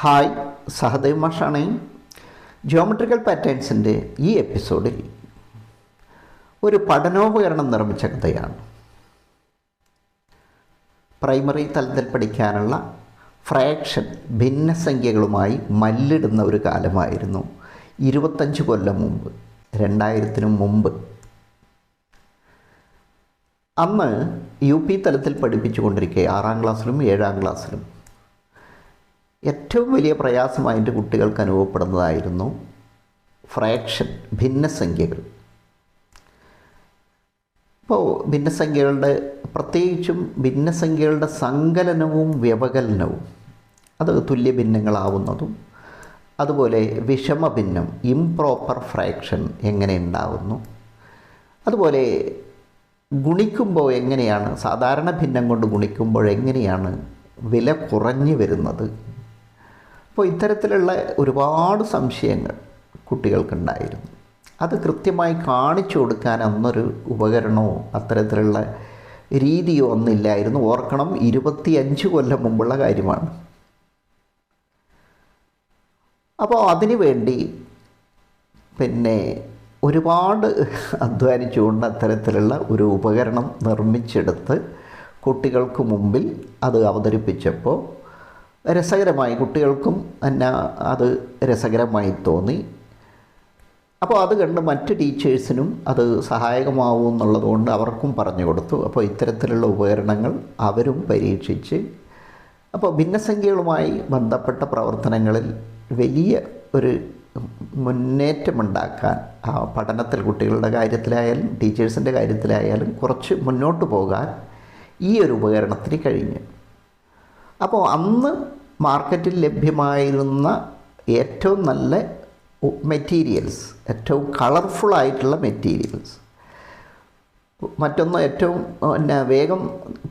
Hi Sahadev മാഷാണ്. Geometrical പാറ്റേൺസിന്റെ ഈ എപ്പിസോഡിൽ ഒരു പഠനോപകരണം നിർമ്മിച്ച കഥയാണ്. പ്രൈമറി തലത്തിൽ പഠിക്കാനുള്ള ഫ്രാക്ഷൻ ഭിന്നസംഖ്യകളുമായി മല്ലിടുന്ന ഒരു കാലമായിരുന്നു ഇരുപത്തഞ്ച് കൊല്ലം മുമ്പ് രണ്ടായിരത്തിനു മുമ്പ്. അന്ന് യു പി തലത്തിൽ പഠിപ്പിച്ചുകൊണ്ടിരിക്കുക ആറാം ക്ലാസ്സിലും ഏഴാം ക്ലാസ്സിലും ഏറ്റവും വലിയ പ്രയാസമായി എന്റെ കുട്ടികൾക്ക് അനുഭവപ്പെടുന്നതായിരുന്നു ഫ്രാക്ഷൻ ഭിന്നസംഖ്യകൾ. ഇപ്പോൾ ഭിന്നസംഖ്യകളുടെ പ്രത്യേകിച്ചും ഭിന്നസംഖ്യകളുടെ സങ്കലനവും വ്യവകലനവും അത് തുല്യ ഭിന്നങ്ങളാവുന്നതും അതുപോലെ വിഷമ ഭിന്നം ഇംപ്രോപ്പർ ഫ്രാക്ഷൻ എങ്ങനെ ഉണ്ടാവുന്നു അതുപോലെ ഗുണിക്കുമ്പോൾ എങ്ങനെയാണ് സാധാരണ ഭിന്നം കൊണ്ട് ഗുണിക്കുമ്പോൾ എങ്ങനെയാണ് വില കുറഞ്ഞു വരുന്നത് അപ്പോൾ ഇത്തരത്തിലുള്ള ഒരുപാട് സംശയങ്ങൾ കുട്ടികൾക്കുണ്ടായിരുന്നു. അത് കൃത്യമായി കാണിച്ചു കൊടുക്കാൻ അന്നൊരു ഉപകരണമോ അത്തരത്തിലുള്ള രീതിയോ ഒന്നില്ലായിരുന്നു ഓർക്കണം ഇരുപത്തിയഞ്ച് കൊല്ലം മുമ്പുള്ള കാര്യമാണ്. അപ്പോൾ അതിനു വേണ്ടി പിന്നെ ഒരുപാട് അധ്വാനിച്ചുകൊണ്ട് അത്തരത്തിലുള്ള ഒരു ഉപകരണം നിർമ്മിച്ചെടുത്ത് കുട്ടികൾക്ക് മുമ്പിൽ അത് അവതരിപ്പിച്ചപ്പോൾ രസകരമായി കുട്ടികൾക്കും എന്നാ അത് രസകരമായി തോന്നി. അപ്പോൾ അത് കണ്ട് മറ്റ് ടീച്ചേഴ്സിനും അത് സഹായകമാവും എന്നുള്ളതുകൊണ്ട് അവർക്കും പറഞ്ഞു കൊടുത്തു. അപ്പോൾ ഇത്തരത്തിലുള്ള ഉപകരണങ്ങൾ അവരും പരീക്ഷിച്ച് അപ്പോൾ ഭിന്നസംഖ്യകളുമായി ബന്ധപ്പെട്ട പ്രവർത്തനങ്ങളിൽ വലിയ ഒരു മുന്നേറ്റമുണ്ടാക്കാൻ ആ പഠനത്തിൽ കുട്ടികളുടെ കാര്യത്തിലായാലും ടീച്ചേഴ്സിന്റെ കാര്യത്തിലായാലും കുറച്ച് മുന്നോട്ട് പോകാൻ ഈ ഒരു ഉപകരണത്തിന് കഴിഞ്ഞു. അപ്പോൾ അന്ന് മാർക്കറ്റിൽ ലഭ്യമായിരുന്ന ഏറ്റവും നല്ല മെറ്റീരിയൽസ് ഏറ്റവും കളർഫുൾ ആയിട്ടുള്ള മെറ്റീരിയൽസ് മറ്റൊന്ന് ഏറ്റവും പിന്നെ വേഗം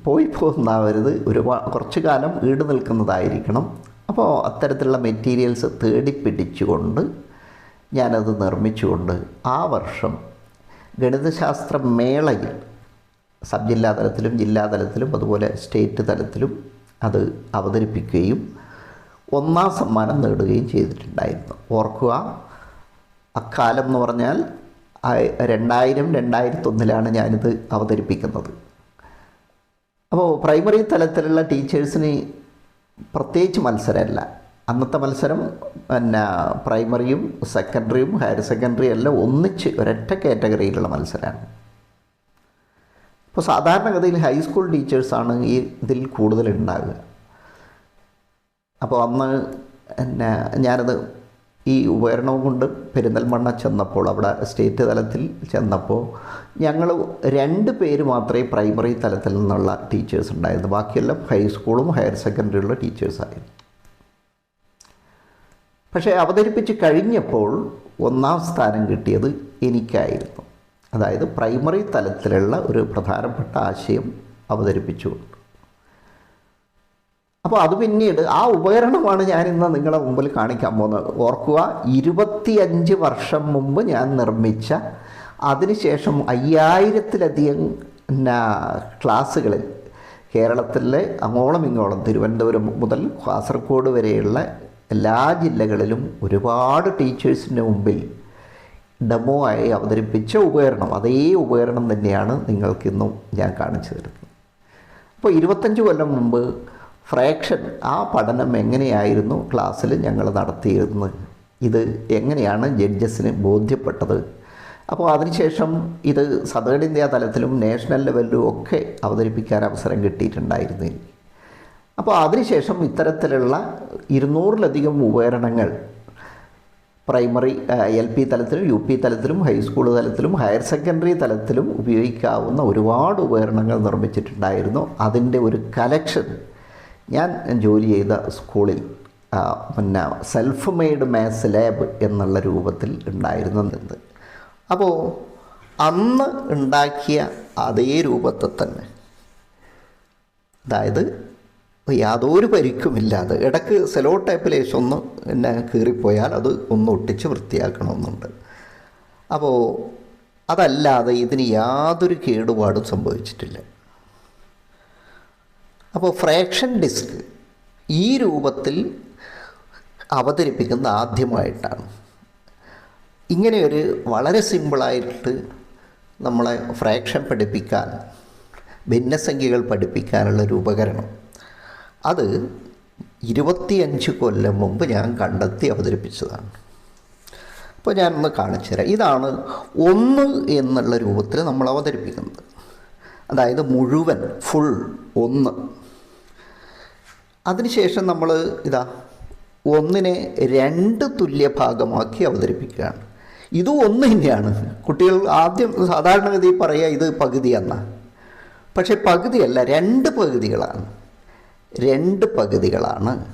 പോയി പോകുന്നാവരുത് ഒരു കുറച്ച് കാലം ഈട് നിൽക്കുന്നതായിരിക്കണം. അപ്പോൾ അത്തരത്തിലുള്ള മെറ്റീരിയൽസ് തേടി പിടിച്ചുകൊണ്ട് ഞാനത് നിർമ്മിച്ചുകൊണ്ട് ആ വർഷം ഗണിതശാസ്ത്ര മേളയിൽ സബ് ജില്ലാതലത്തിലും ജില്ലാ തലത്തിലും അതുപോലെ സ്റ്റേറ്റ് തലത്തിലും അത് അവതരിപ്പിക്കുകയും ഒന്നാം സമ്മാനം നേടുകയും ചെയ്തിട്ടുണ്ടായിരുന്നു. ഓർക്കുക അക്കാലം എന്ന് പറഞ്ഞാൽ രണ്ടായിരം രണ്ടായിരത്തൊന്നിലാണ് ഞാനിത് അവതരിപ്പിക്കുന്നത്. അപ്പോൾ പ്രൈമറി തലത്തിലുള്ള ടീച്ചേഴ്സിന് പ്രത്യേകിച്ച് മത്സരമല്ല. അന്നത്തെ മത്സരം പിന്നെ പ്രൈമറിയും സെക്കൻഡറിയും ഹയർ സെക്കൻഡറിയും എല്ലാം ഒന്നിച്ച് ഒരൊറ്റ കാറ്റഗറിയിലുള്ള മത്സരമാണ്. ഇപ്പോൾ സാധാരണഗതിയിൽ ഹൈസ്കൂൾ ടീച്ചേഴ്സാണ് ഈ ഇതിൽ കൂടുതൽ ഉണ്ടാകുക അപ്പോൾ അന്ന് പിന്നെ ഞാനത് ഈ ഉപകരണവും കൊണ്ട് പെരിന്തൽമണ്ണ ചെന്നപ്പോൾ അവിടെ സ്റ്റേറ്റ് തലത്തിൽ ചെന്നപ്പോൾ ഞങ്ങൾ രണ്ട് പേര് മാത്രമേ പ്രൈമറി തലത്തിൽ നിന്നുള്ള ടീച്ചേഴ്സ് ഉണ്ടായിരുന്നു ബാക്കിയെല്ലാം ഹൈസ്കൂളും ഹയർ സെക്കൻഡറിയുള്ള ടീച്ചേഴ്സായിരുന്നു പക്ഷേ അവതരിപ്പിച്ച് കഴിഞ്ഞപ്പോൾ ഒന്നാം സ്ഥാനം കിട്ടിയത് എനിക്കായിരുന്നു. അതായത് പ്രൈമറി തലത്തിലുള്ള ഒരു പ്രധാനപ്പെട്ട ആശയം അവതരിപ്പിച്ചുകൊണ്ട് അപ്പോൾ അത് പിന്നീട് ആ ഉപകരണമാണ് ഞാൻ ഇന്ന് നിങ്ങളുടെ മുമ്പിൽ കാണിക്കാൻ പോകുന്നത്. ഓർക്കുക ഇരുപത്തിയഞ്ച് വർഷം മുമ്പ് ഞാൻ നിർമ്മിച്ച അതിനുശേഷം അയ്യായിരത്തിലധികം ക്ലാസ്സുകളിൽ കേരളത്തിലെ അങ്ങോളം ഇങ്ങോളം തിരുവനന്തപുരം മുതൽ കാസർഗോഡ് വരെയുള്ള എല്ലാ ജില്ലകളിലും ഒരുപാട് ടീച്ചേഴ്സിന്റെ മുമ്പിൽ ഡെമോ ആയി അവതരിപ്പിച്ച ഉപകരണം. അതേ ഉപകരണം തന്നെയാണ് നിങ്ങൾക്കിന്നും ഞാൻ കാണിച്ചു തരുന്നത്. അപ്പോൾ ഇരുപത്തഞ്ച് കൊല്ലം മുമ്പ് ഫ്രാക്ഷൻ ആ പഠനം എങ്ങനെയായിരുന്നു? ക്ലാസ്സിൽ ഞങ്ങൾ നടത്തിയിരുന്നത്. ഇത് എങ്ങനെയാണ് ജഡ്ജസിന് ബോധ്യപ്പെട്ടത്? അപ്പോൾ അതിനുശേഷം ഇത് സദേൺ ഇന്ത്യ തലത്തിലും നാഷണൽ ലെവലിലും ഒക്കെ അവതരിപ്പിക്കാൻ അവസരം കിട്ടിയിട്ടുണ്ടായിരുന്നു അപ്പോൾ അതിനുശേഷം ഇത്തരത്തിലുള്ള ഇരുന്നൂറിലധികം ഉപകരണങ്ങൾ പ്രൈമറി എൽ പി തലത്തിലും യു പി തലത്തിലും ഹൈസ്കൂൾ തലത്തിലും ഹയർ സെക്കൻഡറി തലത്തിലും ഉപയോഗിക്കാവുന്ന ഒരുപാട് ഉപകരണങ്ങൾ നിർമ്മിച്ചിട്ടുണ്ടായിരുന്നു. അതിന്റെ ഒരു കലക്ഷൻ ഞാൻ ജോലി ചെയ്ത സ്കൂളിൽ പിന്നെ സെൽഫ് മെയ്ഡ് മാത്സ് ലാബ് എന്നുള്ള രൂപത്തിൽ ഉണ്ടായിരുന്നത് അപ്പോൾ അന്ന് ഉണ്ടാക്കിയ അതേ രൂപത്തിൽ തന്നെ അതായത് യാതൊരു പരിക്കുമില്ലാതെ ഇടയ്ക്ക് സെലോ ടൈപ്പ് ലേശം ഒന്ന് എന്നെ കീറിപ്പോയാൽ അത് ഒന്ന് ഒട്ടിച്ച് വൃത്തിയാക്കണമെന്നുണ്ട്. അപ്പോൾ അതല്ലാതെ ഇതിന് യാതൊരു കേടുപാടും സംഭവിച്ചിട്ടില്ല. അപ്പോൾ ഫ്രാക്ഷൻ ഡിസ്ക് ഈ രൂപത്തിൽ അവതരിപ്പിക്കുന്ന ആദ്യമായിട്ടാണ്. ഇങ്ങനെയൊരു വളരെ സിമ്പിളായിട്ട് നമ്മളെ ഫ്രാക്ഷൻ പഠിപ്പിക്കാൻ ഭിന്നസംഖ്യകൾ പഠിപ്പിക്കാനുള്ള ഒരു ഉപകരണം. അത് ഇരുപത്തിയഞ്ച് കൊല്ലം മുമ്പ് ഞാൻ കണ്ടെത്തി അവതരിപ്പിച്ചതാണ്. അപ്പോൾ ഞാനൊന്ന് കാണിച്ചു തരാം. ഇതാണ് ഒന്ന് എന്നുള്ള രൂപത്തിൽ നമ്മൾ അവതരിപ്പിക്കുന്നത്. അതായത് മുഴുവൻ ഫുൾ ഒന്ന്. അതിനുശേഷം നമ്മൾ ഇതാ ഒന്നിനെ രണ്ട് തുല്യ ഭാഗമാക്കി അവതരിപ്പിക്കുകയാണ്. ഇതും ഒന്ന് തന്നെയാണ്. കുട്ടികൾ ആദ്യം സാധാരണഗതി പറയുക ഇത് പകുതിയെന്ന പക്ഷേ പകുതിയല്ല രണ്ട് പകുതികളാണ്. രണ്ട് പകുതികളാണ്.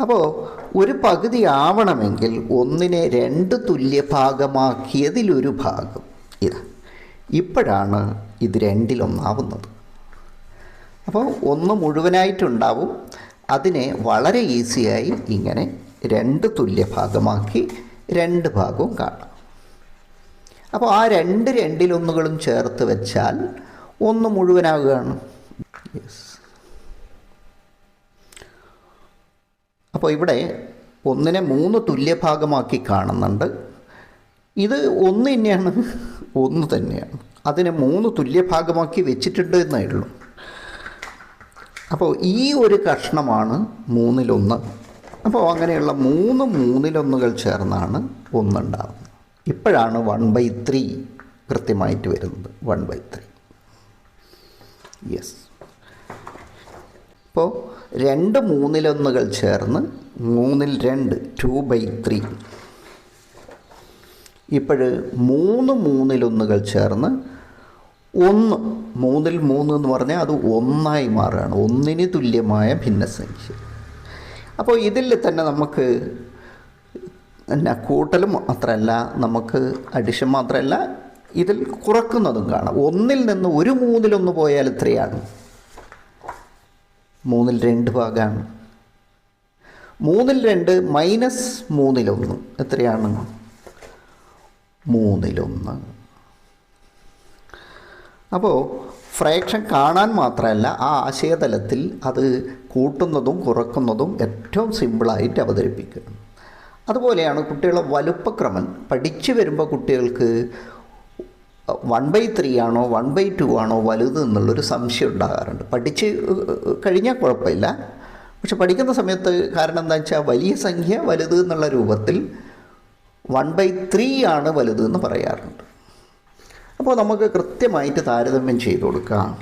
അപ്പോൾ ഒരു പകുതി ആവണമെങ്കിൽ ഒന്നിനെ രണ്ട് തുല്യ ഭാഗമാക്കിയതിലൊരു ഭാഗം. ഇത്. ഇപ്പോഴാണ് ഇത് രണ്ടിലൊന്നാവുന്നത്. അപ്പോൾ ഒന്ന് മുഴുവനായിട്ടുണ്ടാവും. അതിനെ വളരെ ഈസിയായി ഇങ്ങനെ രണ്ട് തുല്യ ഭാഗമാക്കി രണ്ട് ഭാഗവും കാണാം. അപ്പോൾ ആ രണ്ട് രണ്ടിലൊന്നുകളും ചേർത്ത് വെച്ചാൽ ഒന്ന് മുഴുവനാവുകയാണ്. യെസ് അപ്പോൾ ഇവിടെ ഒന്നിനെ മൂന്ന് തുല്യഭാഗമാക്കി കാണുന്നുണ്ട്. ഇത് ഒന്ന് തന്നെയാണ് ഒന്ന് തന്നെയാണ്. അതിനെ മൂന്ന് തുല്യഭാഗമാക്കി വെച്ചിട്ടുണ്ട് എന്നേ ഉള്ളൂ. അപ്പോൾ ഈ ഒരു കഷ്ണമാണ് മൂന്നിലൊന്ന്. അപ്പോൾ അങ്ങനെയുള്ള മൂന്ന് മൂന്നിലൊന്നുകൾ ചേർന്നാണ് ഒന്നുണ്ടാകുന്നത് ഇപ്പോഴാണ് വൺ ബൈ ത്രീ കൃത്യമായിട്ട് വരുന്നത്. One by three. യെസ്. ഇപ്പോൾ രണ്ട് മൂന്നിലൊന്നുകൾ ചേർന്ന് മൂന്നിൽ രണ്ട് ടു ബൈ ത്രീ ഇപ്പോഴ് മൂന്ന് മൂന്നിലൊന്നുകൾ ചേർന്ന് ഒന്ന് മൂന്നിൽ മൂന്ന് എന്ന് പറഞ്ഞാൽ അത് ഒന്നായി മാറുകയാണ്. ഒന്നിന് തുല്യമായ ഭിന്നസംഖ്യ. അപ്പോൾ ഇതിൽ തന്നെ നമുക്ക് എന്നാ കൂട്ടലും മാത്രമല്ല നമുക്ക് അഡിഷൻ മാത്രമല്ല ഇതിൽ കുറക്കുന്നതും കാണാം. ഒന്നിൽ നിന്ന് ഒരു മൂന്നിലൊന്ന് പോയാൽ എത്രയാണ് മൂന്നിൽ രണ്ട് ഭാഗമാണ് മൂന്നിൽ രണ്ട് മൈനസ് മൂന്നിലൊന്ന്. എത്രയാണ്? മൂന്നിലൊന്ന്. അപ്പോൾ ഫ്രാക്ഷൻ കാണാൻ മാത്രമല്ല ആ ആശയതലത്തിൽ അത് കൂട്ടുന്നതും കുറക്കുന്നതും ഏറ്റവും സിമ്പിളായിട്ട് അവതരിപ്പിക്കുക. അതുപോലെയാണ് കുട്ടികളുടെ വലുപ്പക്രമം. പഠിച്ചു വരുമ്പോൾ കുട്ടികൾക്ക് വൺ ബൈ ത്രീ ആണോ വൺ ബൈ ടു ആണോ വലുത് എന്നുള്ളൊരു സംശയം ഉണ്ടാകാറുണ്ട്. പഠിച്ച് കഴിഞ്ഞാൽ കുഴപ്പമില്ല. പക്ഷെ പഠിക്കുന്ന സമയത്ത് കാരണം എന്താ വെച്ചാൽ വലിയ സംഖ്യ വലുത് എന്നുള്ള രൂപത്തിൽ വൺ ബൈ ത്രീ ആണ് വലുത് എന്ന് പറയാറുണ്ട്. അപ്പോൾ നമുക്ക് കൃത്യമായിട്ട് താരതമ്യം ചെയ്ത് കൊടുക്കാം.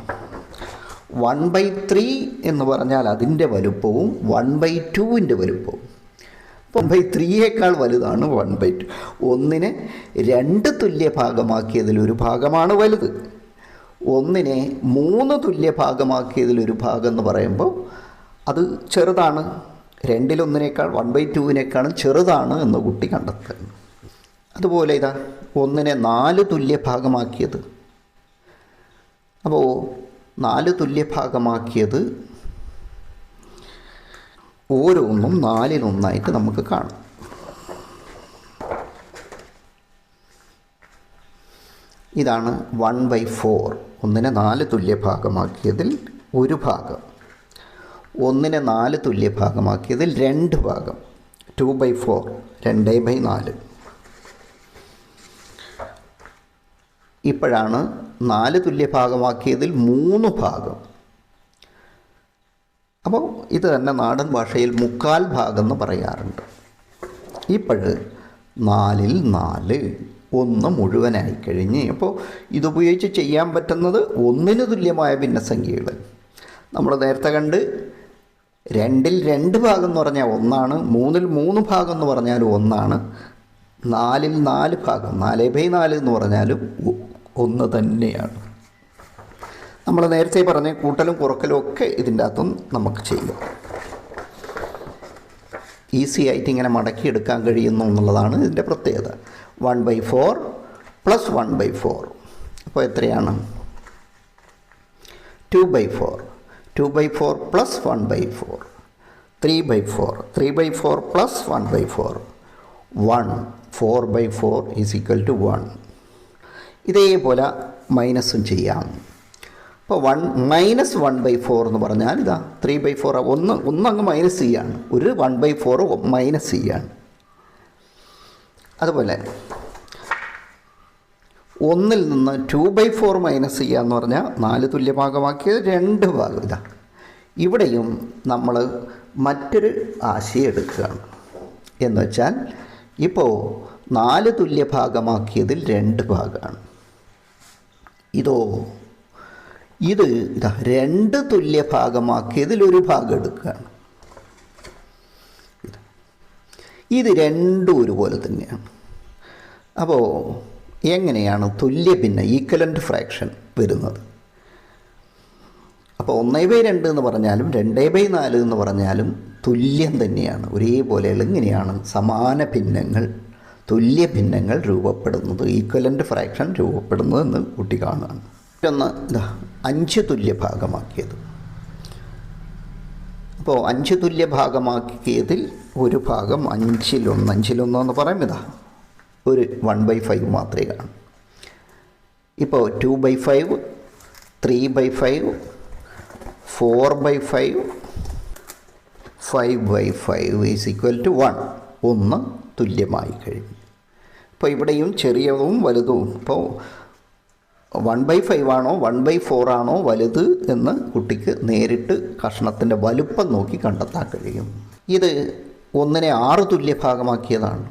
വൺ ബൈ ത്രീ എന്ന് പറഞ്ഞാൽ അതിന്റെ വലുപ്പവും വൺ ബൈ ടുവിന്റെ വലുപ്പവും. വൺ ബൈ ത്രീയേക്കാൾ വലുതാണ് വൺ ബൈ ടു ഒന്നിനെ രണ്ട് തുല്യ ഭാഗമാക്കിയതിൽ ഒരു ഭാഗമാണ് വലുത്. ഒന്നിനെ മൂന്ന് തുല്യ ഭാഗമാക്കിയതിൽ ഒരു ഭാഗം എന്ന് പറയുമ്പോൾ അത് ചെറുതാണ്. രണ്ടിലൊന്നിനേക്കാൾ വൺ ബൈ ടുവിനേക്കാളും ചെറുതാണ് എന്ന് കുട്ടി കണ്ടെത്തുന്നു. അതുപോലെ ഇതാ ഒന്നിനെ നാല് തുല്യ ഭാഗമാക്കിയത്. അപ്പോൾ നാല് തുല്യ ഭാഗമാക്കിയത് ഓരോന്നും നാലിനൊന്നായിട്ട് നമുക്ക് കാണാം. ഇതാണ് വൺ ബൈ ഫോർ ഒന്നിനെ നാല് തുല്യ ഭാഗമാക്കിയതിൽ ഒരു ഭാഗം. ഒന്നിനെ നാല് തുല്യ ഭാഗമാക്കിയതിൽ രണ്ട് ഭാഗം. ടു ബൈ ഫോർ രണ്ട് ബൈ നാല്. ഇപ്പോഴാണ് നാല് തുല്യ ഭാഗമാക്കിയതിൽ മൂന്ന് ഭാഗം. അപ്പോൾ ഇത് തന്നെ നാടൻ ഭാഷയിൽ മുക്കാൽ ഭാഗം എന്ന് പറയാറുണ്ട്. ഇപ്പോഴ് നാലിൽ നാല് ഒന്ന് മുഴുവനായി കഴിഞ്ഞ് അപ്പോൾ ഇതുപയോഗിച്ച് ചെയ്യാൻ പറ്റുന്നത് ഒന്നിന് തുല്യമായ ഭിന്നസംഖ്യകൾ. നമ്മൾ നേരത്തെ കണ്ട് രണ്ടിൽ രണ്ട് ഭാഗം എന്ന് പറഞ്ഞാൽ ഒന്നാണ് മൂന്നിൽ മൂന്ന് ഭാഗം എന്ന് പറഞ്ഞാലും ഒന്നാണ് നാലിൽ നാല് ഭാഗം നാല് ബൈ നാല് എന്ന് പറഞ്ഞാലും ഒന്ന് തന്നെയാണ്. നമ്മൾ നേരത്തെ പറഞ്ഞ കൂട്ടലും കുറക്കലും ഒക്കെ ഇതിന്റെ അകത്തും നമുക്ക് ചെയ്യാം. ഈസി ആയിട്ട് ഇങ്ങനെ മടക്കിയെടുക്കാൻ കഴിയുന്നു എന്നുള്ളതാണ് ഇതിന്റെ പ്രത്യേകത. One by four plus one by four. അപ്പോൾ എത്രയാണ്? Two by four. Two by four plus one by four. Three by four. Three by four plus one by four. One. Four by four is equal to one. ഇതേപോലെ മൈനസും ചെയ്യാം. അപ്പോൾ one minus one by four എന്ന് പറഞ്ഞാൽ ഇതാ three by four ഒന്ന് ഒന്നങ്ങ് minus ചെയ്യാണ് ഒരു വൺ ബൈ ഫോർ മൈനസ് ചെയ്യാണ് അതുപോലെ ഒന്നിൽ നിന്ന് ടു ബൈ ഫോർ മൈനസ് ചെയ്യുക എന്ന് പറഞ്ഞാൽ നാല് തുല്യഭാഗമാക്കിയത് രണ്ട് ഭാഗം ഇതാ. ഇവിടെയും നമ്മൾ മറ്റൊരു ആശയം എടുക്കുകയാണ്. എന്ന് വെച്ചാൽ ഇപ്പോൾ നാല് തുല്യഭാഗമാക്കിയതിൽ രണ്ട് ഭാഗമാണ്. ഇതോ ഇത് ഇതാ രണ്ട് തുല്യ ഭാഗമാക്കി ഇതിലൊരു ഭാഗം എടുക്കുകയാണ്. ഇത് രണ്ടും ഒരുപോലെ തന്നെയാണ്. അപ്പോൾ എങ്ങനെയാണ് തുല്യ ഭിന്ന ഈക്വലന്റ് ഫ്രാക്ഷൻ വരുന്നത്? അപ്പോൾ ഒന്നേ ബൈ രണ്ട് എന്ന് പറഞ്ഞാലും രണ്ടേ ബൈ നാല് എന്ന് പറഞ്ഞാലും തുല്യം തന്നെയാണ്. ഒരേപോലെയുള്ള ഇങ്ങനെയാണ് സമാന ഭിന്നങ്ങൾ തുല്യ ഭിന്നങ്ങൾ രൂപപ്പെടുന്നത് ഈക്വലന്റ് ഫ്രാക്ഷൻ രൂപപ്പെടുന്നത് എന്ന് കുട്ടി കാണുകയാണ്. മറ്റൊന്ന് ഇതാ അഞ്ച് തുല്യ ഭാഗമാക്കിയത് അപ്പോൾ അഞ്ച് തുല്യ ഭാഗമാക്കിയതിൽ ഒരു ഭാഗം അഞ്ചിലൊന്ന് അഞ്ചിലൊന്ന് എന്ന് പറയും ഇതാ ഒരു വൺ ബൈ ഫൈവ് മാത്രമേ കാണും. ഇപ്പോൾ two by five three by five four by five five by five is equal to one ഒന്ന് തുല്യമായി കഴിഞ്ഞു. അപ്പോൾ ഇവിടെയും ചെറിയതും വലുതും. ഇപ്പോൾ വൺ ബൈ ഫൈവ് ആണോ വൺ ബൈ ഫോർ ആണോ വലുത് എന്ന് കുട്ടിക്ക് നേരിട്ട് കഷ്ണത്തിന്റെ വലുപ്പം നോക്കി കണ്ടെത്താൻ കഴിയും. ഇത് ഒന്നിനെ ആറ് തുല്യഭാഗമാക്കിയതാണ്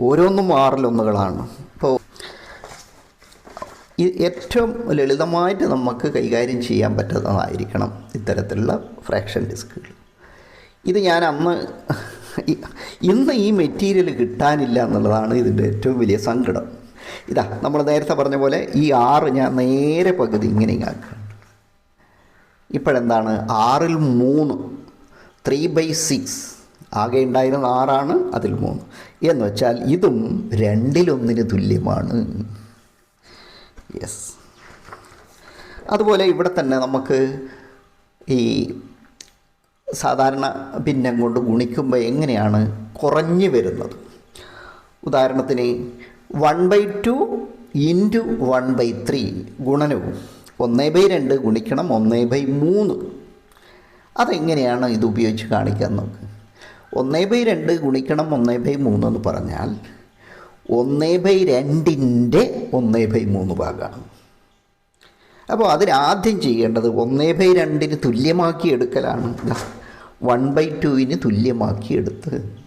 ഓരോന്നും ആറിലൊന്നുകളാണ് ഇപ്പോൾ ഏറ്റവും ലളിതമായിട്ട് നമുക്ക് കൈകാര്യം ചെയ്യാൻ പറ്റുന്നതായിരിക്കണം ഇത്തരത്തിലുള്ള ഫ്രാക്ഷൻ ഡിസ്കുകൾ. ഇത് ഞാൻ അന്ന് ഇന്ന് ഈ മെറ്റീരിയൽ കിട്ടാനില്ല എന്നുള്ളതാണ് ഇതിന്റെ ഏറ്റവും വലിയ സങ്കടം. ഇതാ നമ്മൾ നേരത്തെ പറഞ്ഞ പോലെ ഈ ആറ് ഞാൻ നേരെ പകുതി ഇങ്ങനെ ആക്കുകയാണ് ഇപ്പോഴെന്താണ്? ആറിൽ മൂന്ന്. Three by six. ആകെ ഉണ്ടായിരുന്ന ആറാണ് അതിൽ മൂന്ന്. എന്ന് വെച്ചാൽ ഇതും രണ്ടിലൊന്നിന് തുല്യമാണ്. യെസ് അതുപോലെ ഇവിടെ തന്നെ നമുക്ക് ഈ സാധാരണ ഭിന്നം കൊണ്ട് ഗുണിക്കുമ്പോൾ എങ്ങനെയാണ് കുറഞ്ഞു വരുന്നത്? ഉദാഹരണത്തിന് one by two into one by three ഗുണനവും ഒന്നേ ബൈ രണ്ട് ഗുണിക്കണം ഒന്നേ ബൈ മൂന്ന്. അതെങ്ങനെയാണ് ഇത് ഉപയോഗിച്ച് കാണിക്കാൻ നോക്ക്? ഒന്നേ ബൈ രണ്ട് ഗുണിക്കണം ഒന്നേ ബൈ മൂന്ന് എന്ന് പറഞ്ഞാൽ ഒന്നേ ബൈ രണ്ടിന്റെ ഒന്നേ ബൈ മൂന്ന് ഭാഗമാണ്. അപ്പോൾ അതിനാദ്യം ചെയ്യേണ്ടത് ഒന്നേ ബൈ രണ്ടിന് തുല്യമാക്കി എടുക്കലാണ്. വൺ ബൈ ടുവിന് തുല്യമാക്കി എടുത്ത്.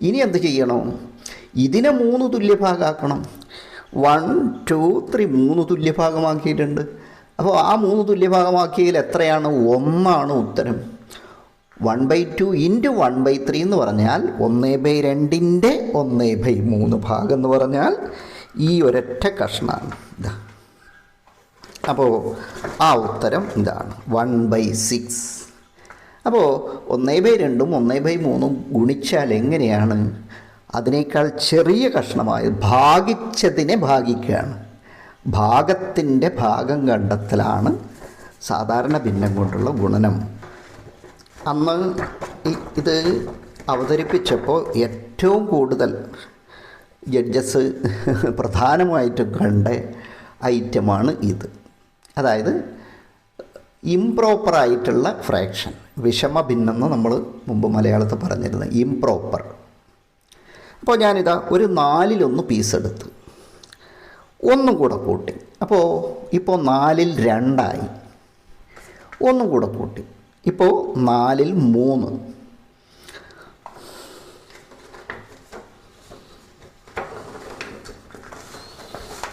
ഇനി എന്ത് ചെയ്യണം? ഇതിനെ മൂന്ന് തുല്യഭാഗമാക്കണം വൺ ടു ത്രീ മൂന്ന് തുല്യഭാഗമാക്കിയിട്ടുണ്ട്. അപ്പോൾ ആ മൂന്ന് തുല്യഭാഗമാക്കിയതിൽ എത്രയാണ്? ഒന്നാണ് ഉത്തരം. One by two into one by three എന്ന് പറഞ്ഞാൽ ഒന്നേ ബൈ രണ്ടിന്റെ ഒന്നേ ബൈ മൂന്ന് ഭാഗം എന്ന് പറഞ്ഞാൽ ഈ ഒരൊറ്റ കഷ്ണമാണ് ഇതാ. അപ്പോൾ ആ ഉത്തരം ഇതാണ്. വൺ ബൈ സിക്സ് അപ്പോൾ ഒന്നേ ബൈ രണ്ടും ഒന്നേ ബൈ മൂന്നും ഗുണിച്ചാൽ എങ്ങനെയാണ്? അതിനേക്കാൾ ചെറിയ കഷ്ണമായി ഭാഗിച്ചതിനെ ഭാഗിക്കുകയാണ്. ഭാഗത്തിന്റെ ഭാഗം കണ്ടെത്തലാണ് സാധാരണ ഭിന്നം കൊണ്ടുള്ള ഗുണനം. അന്ന് ഇത് അവതരിപ്പിച്ചപ്പോൾ ഏറ്റവും കൂടുതൽ ജഡ്ജസ് പ്രധാനമായിട്ടും കണ്ട ഐറ്റമാണ് ഇത്. അതായത് ഇംപ്രോപ്പറായിട്ടുള്ള ഫ്രാക്ഷൻ വിഷമ ഭിന്നെന്ന് നമ്മൾ മുമ്പ് മലയാളത്തിൽ പറഞ്ഞിരുന്നത് ഇംപ്രോപ്പർ അപ്പോൾ ഞാനിതാ ഒരു നാലിലൊന്ന് പീസ് എടുത്തു. ഒന്നും കൂടെ കൂട്ടി. അപ്പോൾ ഇപ്പോൾ നാലിൽ രണ്ടായി. ഒന്നും കൂടെ കൂട്ടി. ഇപ്പോൾ നാലിൽ മൂന്ന്.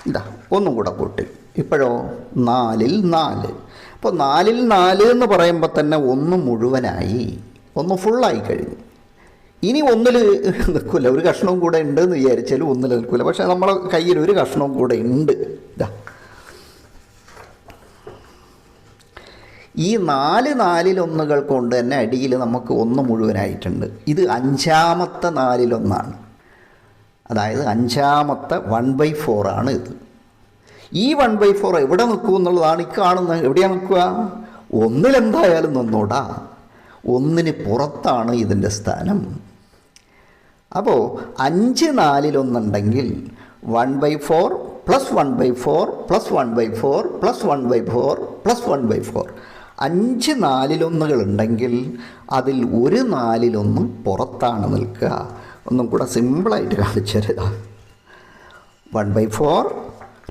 ഇതാ ഒന്നും കൂടെ കൂട്ടി. ഇപ്പോഴോ നാലിൽ നാല്. അപ്പോൾ നാലിൽ നാല് എന്ന് പറയുമ്പോൾ തന്നെ ഒന്ന് മുഴുവനായി. ഒന്ന് ഫുള്ളായി കഴിഞ്ഞു. ഇനി ഒന്നിൽ നിൽക്കില്ല ഒരു കഷ്ണവും കൂടെ ഉണ്ട് എന്ന് വിചാരിച്ചാൽ ഒന്നിൽ നിൽക്കില്ല പക്ഷെ നമ്മളെ കയ്യിൽ ഒരു കഷ്ണവും കൂടെ ഉണ്ട്. ഇതാ ഈ നാല് നാലിലൊന്നുകൾ കൊണ്ട് തന്നെ അടിയിൽ നമുക്ക് ഒന്ന് മുഴുവനായിട്ടുണ്ട്. ഇത് അഞ്ചാമത്തെ നാലിലൊന്നാണ്. അതായത് അഞ്ചാമത്തെ വൺ ബൈ ഫോറാണ് ഇത്. ഈ വൺ ബൈ ഫോർ എവിടെ നിൽക്കും എന്നുള്ളതാണ് ഈ കാണുന്നത്. എവിടെയാണ് നിൽക്കുക? ഒന്നിലെന്തായാലും നിന്നോടാ. ഒന്നിന് പുറത്താണ് ഇതിന്റെ സ്ഥാനം. അപ്പോൾ അഞ്ച് നാലിലൊന്നുണ്ടെങ്കിൽ one by four plus one by four plus one by four plus one by four plus one by four അഞ്ച് നാലിലൊന്നുകളുണ്ടെങ്കിൽ അതിൽ ഒരു നാലിലൊന്നും പുറത്താണ് നിൽക്കുക. ഒന്നും കൂടെ സിമ്പിളായിട്ട് കാണിച്ചു തരാം. One by four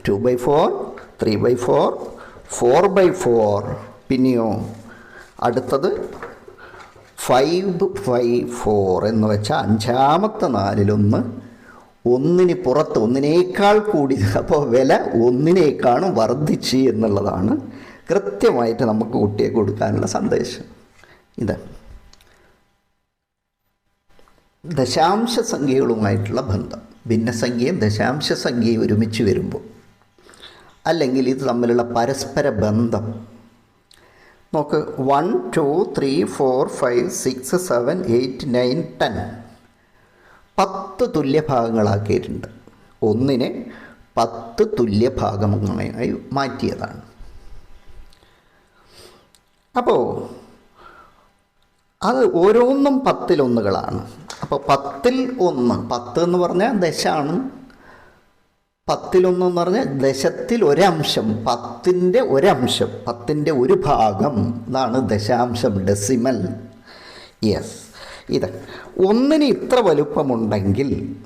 two by four three by four four by four പിന്നെയോ അടുത്തത് ഫൈവ് ഫൈവ് ഫോർ എന്ന് വെച്ചാൽ അഞ്ചാമത്തെ നാലിലൊന്ന് ഒന്നിന് പുറത്ത് ഒന്നിനേക്കാൾ കൂടി അപ്പോൾ വില ഒന്നിനേക്കാളും വർദ്ധിച്ച് എന്നുള്ളതാണ് കൃത്യമായിട്ട് നമുക്ക് കുട്ടിയെ കൊടുക്കാനുള്ള സന്ദേശം. ഇത്. ദശാംശ സംഖ്യകളുമായിട്ടുള്ള ബന്ധം. ഭിന്നസംഖ്യയും ദശാംശ സംഖ്യയും ഒരുമിച്ച് വരുമ്പോൾ അല്ലെങ്കിൽ ഇത് തമ്മിലുള്ള പരസ്പര ബന്ധം നോക്ക്. One two three four five six seven eight nine ten പത്ത് തുല്യ ഭാഗങ്ങളാക്കിയിട്ടുണ്ട് ഒന്നിനെ പത്ത് തുല്യ ഭാഗങ്ങളായി മാറ്റിയതാണ്. അപ്പോൾ അത് ഓരോന്നും പത്തിലൊന്നുകളാണ്. അപ്പോൾ പത്തിൽ ഒന്ന് പത്ത് എന്ന് പറഞ്ഞാൽ ദശാണ്. പത്തിലൊന്ന് എന്ന് പറഞ്ഞാൽ ദശത്തിൽ ഒരംശം പത്തിന്റെ ഒരംശം പത്തിന്റെ ഒരു ഭാഗം എന്നാണ് ദശാംശം ഡെസിമൽ. യെസ് ഇത് ഒന്നിന് ഇത്ര വലുപ്പമുണ്ടെങ്കിൽ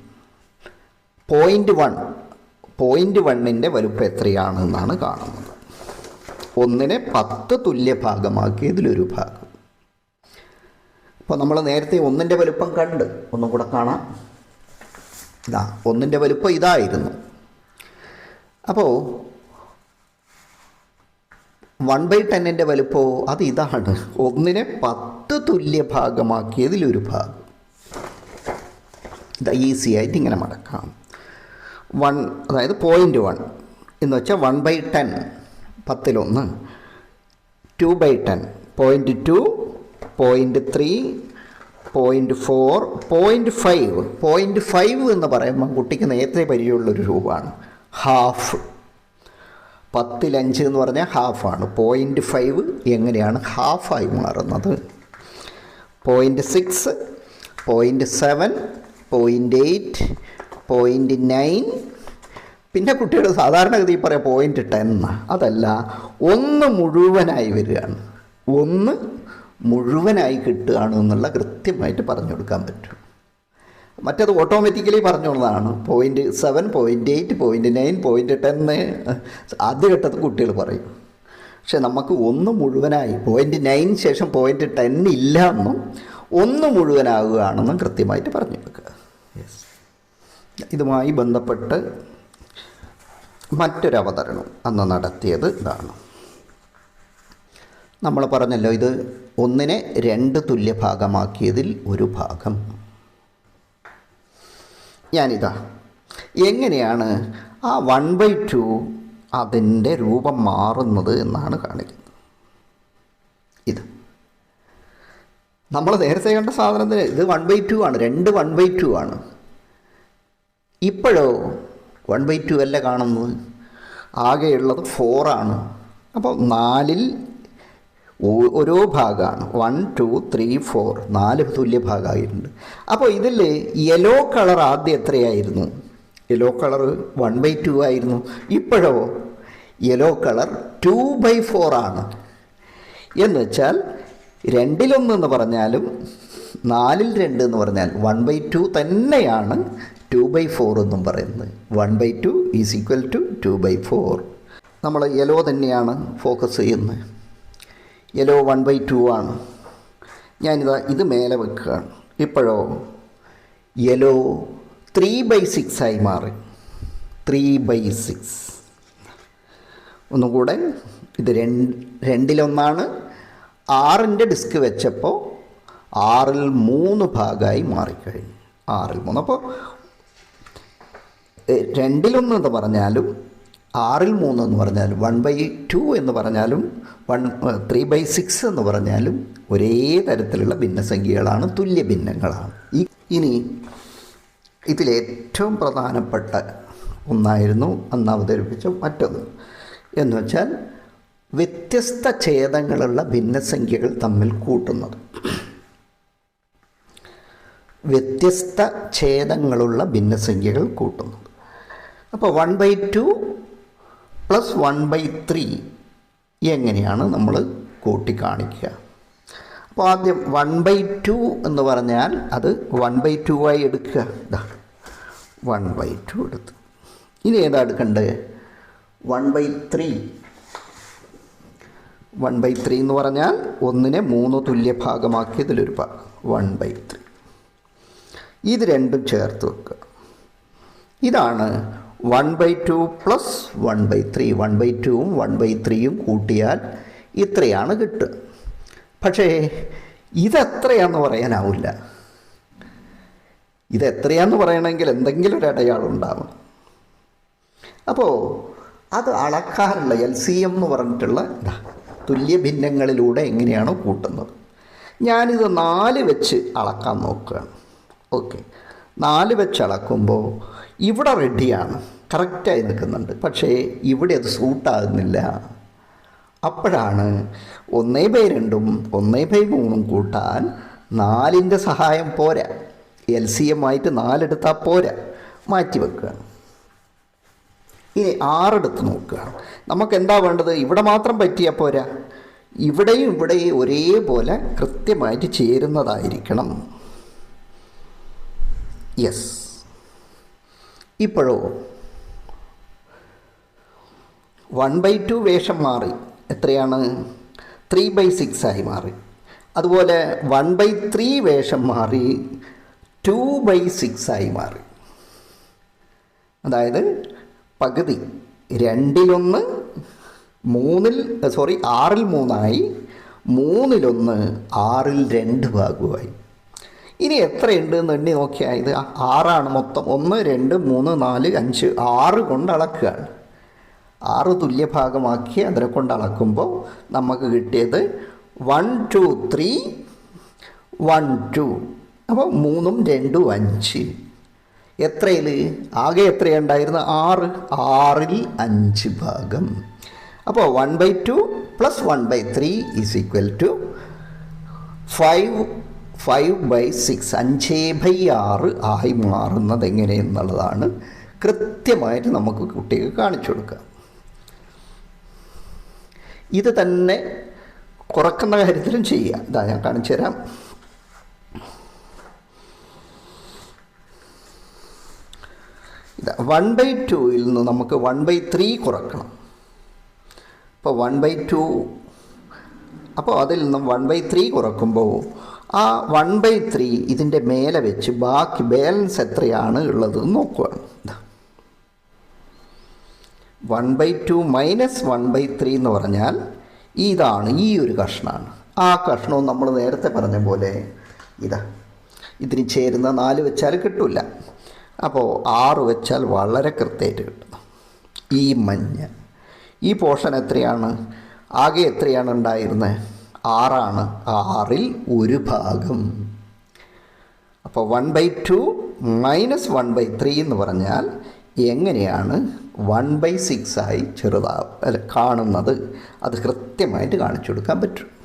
പോയിന്റ് വൺ പോയിന്റ് വണ്ണിന്റെ വലുപ്പം എത്രയാണെന്നാണ് കാണുന്നത്. ഒന്നിനെ പത്ത് തുല്യ ഭാഗമാക്കിയതിലൊരു ഭാഗം. അപ്പോൾ നമ്മൾ നേരത്തെ ഒന്നിന്റെ വലുപ്പം കണ്ട്. ഒന്നും കൂടെ കാണാം. ഇതാ ഒന്നിന്റെ വലുപ്പം ഇതായിരുന്നു. അപ്പോൾ വൺ ബൈ ടെന്നിന്റെ വലുപ്പമോ അത് ഇതാണ്. ഒന്നിനെ പത്ത് തുല്യ ഭാഗമാക്കിയതിലൊരു ഭാഗം. ഇത് ഈസി ആയിട്ട് ഇങ്ങനെ മടക്കാം. വൺ അതായത് പോയിന്റ് വൺ എന്ന് വെച്ചാൽ one by ten പത്തിലൊന്ന്. Two by ten point two point three point four point five point five എന്ന് പറയുമ്പോൾ കുട്ടിക്ക് നേരത്തെ പരിചയമുള്ളൊരു രൂപമാണ്. ഹാഫ്. പത്തിലഞ്ച് എന്ന് പറഞ്ഞാൽ ഹാഫാണ്. പോയിന്റ് ഫൈവ് എങ്ങനെയാണ് ഹാഫായി മാറുന്നത്? Point six point seven point eight point nine പിന്നെ കുട്ടികൾ സാധാരണഗതി പറയാം പോയിന്റ് ടെൻ അതല്ല ഒന്ന് മുഴുവനായി വരികയാണ്. ഒന്ന് മുഴുവനായി കിട്ടുകയാണ് എന്നുള്ള കൃത്യമായിട്ട് പറഞ്ഞു കൊടുക്കാൻ പറ്റും. മറ്റത് automatically പറഞ്ഞുള്ളതാണ് point seven point eight point nine point ten ആദ്യഘട്ടത്തിൽ കുട്ടികൾ പറയും. പക്ഷെ നമുക്ക് ഒന്ന് മുഴുവനായി പോയിന്റ് നയൻ ശേഷം പോയിന്റ് ടെൻ ഇല്ല എന്നും ഒന്ന് മുഴുവനാകുകയാണെന്നും കൃത്യമായിട്ട് പറഞ്ഞു വെക്കുക. ഇതുമായി ബന്ധപ്പെട്ട് മറ്റൊരു അവതരണം അന്ന് നടത്തിയത് ഇതാണ്. നമ്മൾ പറഞ്ഞല്ലോ ഇത് ഒന്നിനെ രണ്ട് തുല്യ ഭാഗമാക്കിയതിൽ ഒരു ഭാഗം. ഞാനിതാ. എങ്ങനെയാണ് ആ വൺ ബൈ ടു അതിന്റെ രൂപം മാറുന്നത് എന്നാണ് കാണിക്കുന്നത്. ഇത്. നമ്മൾ നേരത്തെ കണ്ട സാധനത്തിന് ഇത് വൺ ബൈ ടു ആണ് രണ്ട് വൺ ബൈ ടു ആണ്. ഇപ്പോഴോ വൺ ബൈ ടു അല്ല കാണുന്നത്? ആകെയുള്ളത് ഫോറാണ് അപ്പോൾ നാലിൽ ഓരോ ഭാഗമാണ്. വൺ ടു ത്രീ ഫോർ നാല് തുല്യ ഭാഗമായിട്ടുണ്ട്. അപ്പോൾ ഇതിൽ യെല്ലോ കളർ ആദ്യം എത്രയായിരുന്നു? Yellow colour one by two ആയിരുന്നു. ഇപ്പോഴോ? Yellow colour two by four ആണ്. എന്ന് വെച്ചാൽ രണ്ടിലൊന്നെന്ന് പറഞ്ഞാലും നാലിൽ രണ്ട് എന്ന് പറഞ്ഞാൽ വൺ ബൈ ടു തന്നെയാണ് ടു ബൈ ഫോർ എന്നും പറയുന്നത്. One by two is equal to two by four നമ്മൾ യെല്ലോ തന്നെയാണ് ഫോക്കസ് ചെയ്യുന്നത്. യെല്ലോ വൺ ബൈ ടു ആണ്. ഞാനിതാ ഇത് മേലെ വെക്കുകയാണ് ഇപ്പോഴോ? യെല്ലോ ത്രീ ബൈ സിക്സ് ആയി മാറി. ത്രീ ബൈ സിക്സ് ഒന്നുകൂടെ ഇത് രണ്ട് രണ്ടിലൊന്നാണ്. ആറിന്റെ ഡിസ്ക് വെച്ചപ്പോൾ ആറിൽ മൂന്ന് ഭാഗമായി മാറിക്കഴിഞ്ഞു. ആറിൽ മൂന്ന്. അപ്പോൾ രണ്ടിലൊന്ന് എന്ന് പറഞ്ഞാലും ആറിൽ മൂന്ന് എന്ന് പറഞ്ഞാലും വൺ ബൈ ടു എന്ന് പറഞ്ഞാലും വൺ ത്രീ ബൈ സിക്സ് എന്ന് പറഞ്ഞാലും ഒരേ തരത്തിലുള്ള ഭിന്നസംഖ്യകളാണ് തുല്യ ഭിന്നങ്ങളാണ്. ഈ ഇനി ഇതിലേറ്റവും പ്രധാനപ്പെട്ട ഒന്നായിരുന്നു അന്ന് അവതരിപ്പിച്ച മറ്റൊന്ന്. എന്ന് വെച്ചാൽ വ്യത്യസ്ത ഛേദങ്ങളുള്ള ഭിന്നസംഖ്യകൾ തമ്മിൽ കൂട്ടുന്നത്. വ്യത്യസ്ത ഛേദങ്ങളുള്ള ഭിന്നസംഖ്യകൾ കൂട്ടുന്നത്. അപ്പോൾ one by two plus one by three എങ്ങനെയാണ് നമ്മൾ കൂട്ടിക്കാണിക്കുക? അപ്പോൾ ആദ്യം വൺ ബൈ ടു എന്ന് പറഞ്ഞാൽ അത് വൺ ബൈ ടു ആയി എടുക്കുക. ഇതാ വൺ ബൈ ടു എടുത്തു. ഇനി ഏതാ എടുക്കേണ്ടത്? One by three one by three എന്ന് പറഞ്ഞാൽ ഒന്നിനെ മൂന്ന് തുല്യ ഭാഗമാക്കിയതിലൊരു ഭാഗം. വൺ ബൈ ത്രീ ഇത് രണ്ടും ചേർത്ത് വെക്കുക. ഇതാണ് one by two plus one by three. One by ടുവും വൺ ബൈ ത്രീയും കൂട്ടിയാൽ ഇത്രയാണ് കിട്ടുക. പക്ഷേ ഇതെത്രയാന്ന് പറയാനാവില്ല. ഇതെത്രയാന്ന് പറയണമെങ്കിൽ എന്തെങ്കിലും ഒരു അടയാളം ഉണ്ടാവണം. അപ്പോൾ അത് അളക്കാറുള്ള എൽ സി എം എന്ന് പറഞ്ഞിട്ടുള്ള തുല്യ ഭിന്നങ്ങളിലൂടെ എങ്ങനെയാണോ കൂട്ടുന്നത്. ഞാനിത് നാല് വെച്ച് അളക്കാൻ നോക്കുകയാണ്. ഓക്കെ. നാല് വെച്ചളക്കുമ്പോൾ ഇവിടെ റെഡിയാണ് കറക്റ്റായി നിൽക്കുന്നുണ്ട്. പക്ഷേ ഇവിടെ അത് സൂട്ടാകുന്നില്ല അപ്പോഴാണ് ഒന്നേ ബൈ രണ്ടും ഒന്നേ ബൈ മൂന്നും കൂട്ടാൻ നാലിന്റെ സഹായം പോരാ. എൽ സി എം ആയിട്ട് നാലെടുത്താൽ പോരാ. മാറ്റി വെക്കുകയാണ് ഇനി ആറെടുത്ത് നോക്കുകയാണ് നമുക്ക് എന്താ വേണ്ടത്? ഇവിടെ മാത്രം പറ്റിയാൽ പോരാ. ഇവിടെയും ഇവിടെയും ഒരേപോലെ കൃത്യമായിട്ട് ചേരുന്നതായിരിക്കണം. യെസ് ഇപ്പോഴോ? വൺ ബൈ ടു വേഷം മാറി. എത്രയാണ്? ത്രീ ബൈ സിക്സ് ആയി മാറി. അതുപോലെ വൺ ബൈ ത്രീ വേഷം മാറി ടു ബൈ സിക്സ് ആയി മാറി. അതായത് പകുതി. രണ്ടിലൊന്ന് മൂന്നിൽ സോറി ആറിൽ മൂന്നായി മൂന്നിലൊന്ന് ആറിൽ രണ്ട് ഭാഗമായി ഇനി എത്രയുണ്ട് എന്ന് എണ്ണി നോക്കിയാൽ ഇത് ആറാണ് മൊത്തം. ഒന്ന് രണ്ട് മൂന്ന് നാല് അഞ്ച് ആറ് കൊണ്ട് അളക്കുകയാണ് ആറ് തുല്യഭാഗമാക്കി അതിനെ കൊണ്ട് അളക്കുമ്പോൾ നമുക്ക് കിട്ടിയത് one two three one two അപ്പോൾ മൂന്നും രണ്ടും അഞ്ച്. എത്രയിൽ ആകെ എത്രയുണ്ടായിരുന്നു ആറ്. ആറിൽ അഞ്ച് ഭാഗം. അപ്പോൾ one by two plus one by three is equal to five five by six അഞ്ച് ബൈ ആറ് ആയി മാറുന്നത് എങ്ങനെയെന്നുള്ളതാണ് കൃത്യമായിട്ട് നമുക്ക് കുട്ടിക്ക് കാണിച്ചു കൊടുക്കുക. ഇത് തന്നെ കുറക്കുന്ന കാര്യത്തിലും ചെയ്യുക. ഇതാ ഞാൻ കാണിച്ചു തരാം. ഇതാ വൺ ബൈ ടുവിൽ നിന്ന് നമുക്ക് വൺ ബൈ ത്രീ കുറക്കണം. അപ്പോൾ വൺ ബൈ ടു അപ്പോൾ അതിൽ നിന്നും വൺ ബൈ ത്രീ കുറക്കുമ്പോൾ ആ വൺ ബൈ ത്രീ ഇതിന്റെ മേലെ വെച്ച് ബാക്കി ബാലൻസ് എത്രയാണ് ഉള്ളത് നോക്കുകയാണ് one by two minus one by three എന്ന് പറഞ്ഞാൽ ഇതാണ് ഈ ഒരു കഷ്ണമാണ് ആ കഷ്ണവും നമ്മൾ നേരത്തെ പറഞ്ഞ പോലെ ഇതാ ഇതിന് ചേരുന്ന നാല് വെച്ചാൽ കിട്ടില്ല അപ്പോൾ ആറ് വെച്ചാൽ വളരെ കൃത്യമായിട്ട് കിട്ടും. ഈ മഞ്ഞ ഈ പോർഷൻ എത്രയാണ്? ആകെ എത്രയാണ് ഉണ്ടായിരുന്നത് ആറാണ്. ആറിൽ ഒരു ഭാഗം. അപ്പോൾ one by two minus one by three എന്ന് പറഞ്ഞാൽ എങ്ങനെയാണ് വൺ ബൈ സിക്സായി ചെറുതാ അല്ല കാണുന്നത്? അത് കൃത്യമായിട്ട് കാണിച്ചു കൊടുക്കാൻ പറ്റും.